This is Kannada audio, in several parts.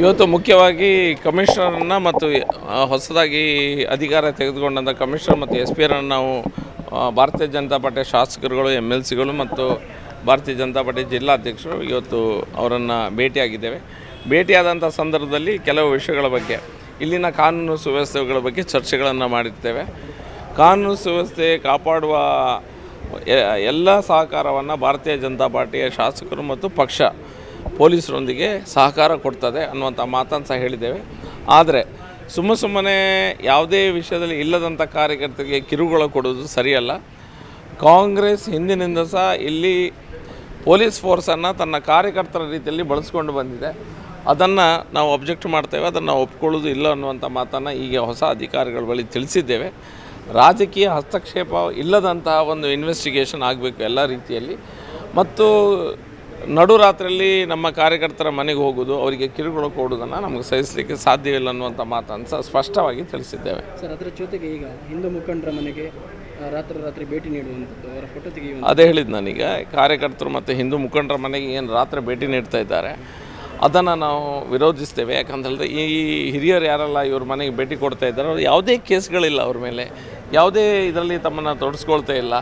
ಇವತ್ತು ಮುಖ್ಯವಾಗಿ ಕಮಿಷನರನ್ನು ಮತ್ತು ಹೊಸದಾಗಿ ಅಧಿಕಾರ ತೆಗೆದುಕೊಂಡಂಥ ಕಮಿಷನರ್ ಮತ್ತು ಎಸ್ ಪಿ ಆರನ್ನು ನಾವು ಭಾರತೀಯ ಜನತಾ ಪಾರ್ಟಿಯ ಶಾಸಕರುಗಳು ಎಂ ಎಲ್ ಸಿಗಳು ಮತ್ತು ಭಾರತೀಯ ಜನತಾ ಪಾರ್ಟಿ ಜಿಲ್ಲಾಧ್ಯಕ್ಷರು ಇವತ್ತು ಅವರನ್ನು ಭೇಟಿಯಾಗಿದ್ದೇವೆ. ಭೇಟಿಯಾದಂಥ ಸಂದರ್ಭದಲ್ಲಿ ಕೆಲವು ವಿಷಯಗಳ ಬಗ್ಗೆ, ಇಲ್ಲಿನ ಕಾನೂನು ಸುವ್ಯವಸ್ಥೆಗಳ ಬಗ್ಗೆ ಚರ್ಚೆಗಳನ್ನು ಮಾಡಿರ್ತೇವೆ. ಕಾನೂನು ಸುವ್ಯವಸ್ಥೆ ಕಾಪಾಡುವ ಎಲ್ಲ ಸಹಕಾರವನ್ನು ಭಾರತೀಯ ಜನತಾ ಪಾರ್ಟಿಯ ಶಾಸಕರು ಮತ್ತು ಪಕ್ಷ ಪೊಲೀಸರೊಂದಿಗೆ ಸಹಕಾರ ಕೊಡ್ತದೆ ಅನ್ನುವಂಥ ಮಾತನ್ನು ಸಹ ಹೇಳಿದ್ದೇವೆ. ಆದರೆ ಸುಮ್ಮ ಸುಮ್ಮನೆ ಯಾವುದೇ ವಿಷಯದಲ್ಲಿ ಇಲ್ಲದಂಥ ಕಾರ್ಯಕರ್ತರಿಗೆ ಕಿರುಕುಳ ಕೊಡೋದು ಸರಿಯಲ್ಲ. ಕಾಂಗ್ರೆಸ್ ಹಿಂದಿನಿಂದ ಸಹ ಇಲ್ಲಿ ಪೊಲೀಸ್ ಫೋರ್ಸನ್ನು ತನ್ನ ಕಾರ್ಯಕರ್ತರ ರೀತಿಯಲ್ಲಿ ಬಳಸ್ಕೊಂಡು ಬಂದಿದೆ. ಅದನ್ನು ನಾವು ಅಬ್ಜೆಕ್ಟ್ ಮಾಡ್ತೇವೆ, ಅದನ್ನು ಒಪ್ಕೊಳ್ಳೋದು ಇಲ್ಲ ಅನ್ನುವಂಥ ಮಾತನ್ನು ಈಗ ಹೊಸ ಅಧಿಕಾರಿಗಳ ಬಳಿ ತಿಳಿಸಿದ್ದೇವೆ. ರಾಜಕೀಯ ಹಸ್ತಕ್ಷೇಪ ಇಲ್ಲದಂತಹ ಒಂದು ಇನ್ವೆಸ್ಟಿಗೇಷನ್ ಆಗಬೇಕು ಎಲ್ಲ ರೀತಿಯಲ್ಲಿ. ಮತ್ತು ನಡುರಾತ್ರಿಯಲ್ಲಿ ನಮ್ಮ ಕಾರ್ಯಕರ್ತರ ಮನೆಗೆ ಹೋಗೋದು ಅವರಿಗೆ ಕಿರುಕುಳ ಕೊಡುವುದನ್ನು ನಮಗೆ ಸಹಿಸಲಿಕ್ಕೆ ಸಾಧ್ಯವಿಲ್ಲ ಅನ್ನುವಂಥ ಮಾತನ್ನು ಸಹ ಸ್ಪಷ್ಟವಾಗಿ ತಿಳಿಸಿದ್ದೇವೆ. ಸರ್ ಅದರ ಜೊತೆಗೆ ಈಗ ಹಿಂದೂ ಮುಖಂಡರ ಮನೆಗೆ ರಾತ್ರಿ ರಾತ್ರಿ ಭೇಟಿ ನೀಡುವಂಥದ್ದು ಅವರ ಫೋಟೋ ತೆಗೆಯುವ ಅದೇ ಹೇಳಿದ್ದು ನಾನೀಗ ಕಾರ್ಯಕರ್ತರು ಮತ್ತು ಹಿಂದೂ ಮುಖಂಡರ ಮನೆಗೆ ಏನು ರಾತ್ರಿ ಭೇಟಿ ನೀಡ್ತಾ ಇದ್ದಾರೆ ಅದನ್ನು ನಾವು ವಿರೋಧಿಸ್ತೇವೆ. ಯಾಕಂತಂದರೆ ಈ ಹಿರಿಯರು ಯಾರಲ್ಲ ಇವ್ರ ಮನೆಗೆ ಭೇಟಿ ಕೊಡ್ತಾ ಇದ್ದಾರೆ ಅವ್ರು ಯಾವುದೇ ಕೇಸ್ಗಳಿಲ್ಲ ಅವ್ರ ಮೇಲೆ. ಯಾವುದೇ ಇದರಲ್ಲಿ ತಮ್ಮನ್ನು ತೊಡಸ್ಕೊಳ್ತಾ ಇಲ್ಲ.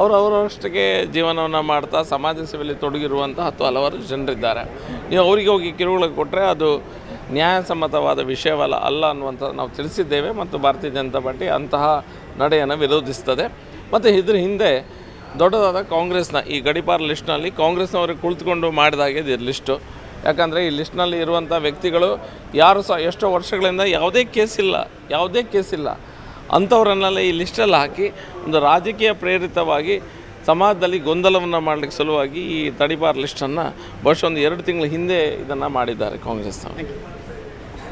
ಅವರು ಅವರಷ್ಟಕ್ಕೆ ಜೀವನವನ್ನು ಮಾಡ್ತಾ ಸಮಾಜ ಸೇವೆಯಲ್ಲಿ ತೊಡಗಿರುವಂಥ ಹತ್ತು ಹಲವಾರು ಜನರಿದ್ದಾರೆ. ನೀವು ಅವರಿಗೆ ಹೋಗಿ ಕಿರುಕುಳ ಕೊಟ್ಟರೆ ಅದು ನ್ಯಾಯಸಮ್ಮತವಾದ ವಿಷಯವಲ್ಲ, ಅಲ್ಲ ಅನ್ನುವಂಥ ನಾವು ತಿಳಿಸಿದ್ದೇವೆ ಮತ್ತು ಭಾರತೀಯ ಜನತಾ ಪಾರ್ಟಿ ಅಂತಹ ನಡೆಯನ್ನು ವಿರೋಧಿಸ್ತದೆ. ಮತ್ತು ಇದ್ರ ಹಿಂದೆ ದೊಡ್ಡದಾದ ಕಾಂಗ್ರೆಸ್ನ ಈ ಗಡಿಪಾರ್ ಲಿಸ್ಟ್ನಲ್ಲಿ ಕಾಂಗ್ರೆಸ್ನವರು ಕುಳಿತುಕೊಂಡು ಮಾಡಿದ ಹಾಗೆ ಇದು ಲಿಸ್ಟು. ಯಾಕಂದರೆ ಈ ಲಿಸ್ಟ್ನಲ್ಲಿ ಇರುವಂಥ ವ್ಯಕ್ತಿಗಳು ಯಾರು ಸಹ ಎಷ್ಟೋ ವರ್ಷಗಳಿಂದ ಯಾವುದೇ ಕೇಸ್ ಇಲ್ಲ ಯಾವುದೇ ಕೇಸಿಲ್ಲ. ಅಂಥವ್ರನ್ನೆಲ್ಲ ಈ ಲಿಸ್ಟಲ್ಲಿ ಹಾಕಿ ಒಂದು ರಾಜಕೀಯ ಪ್ರೇರಿತವಾಗಿ ಸಮಾಜದಲ್ಲಿ ಗೊಂದಲವನ್ನು ಮಾಡಲಿಕ್ಕೆ ಸಲುವಾಗಿ ಈ ತಡಿಬಾರ್ ಲಿಸ್ಟನ್ನು ಬಹುಶಃ ಒಂದು ಎರಡು ತಿಂಗಳ ಹಿಂದೆ ಇದನ್ನು ಮಾಡಿದ್ದಾರೆ ಕಾಂಗ್ರೆಸ್ನವರು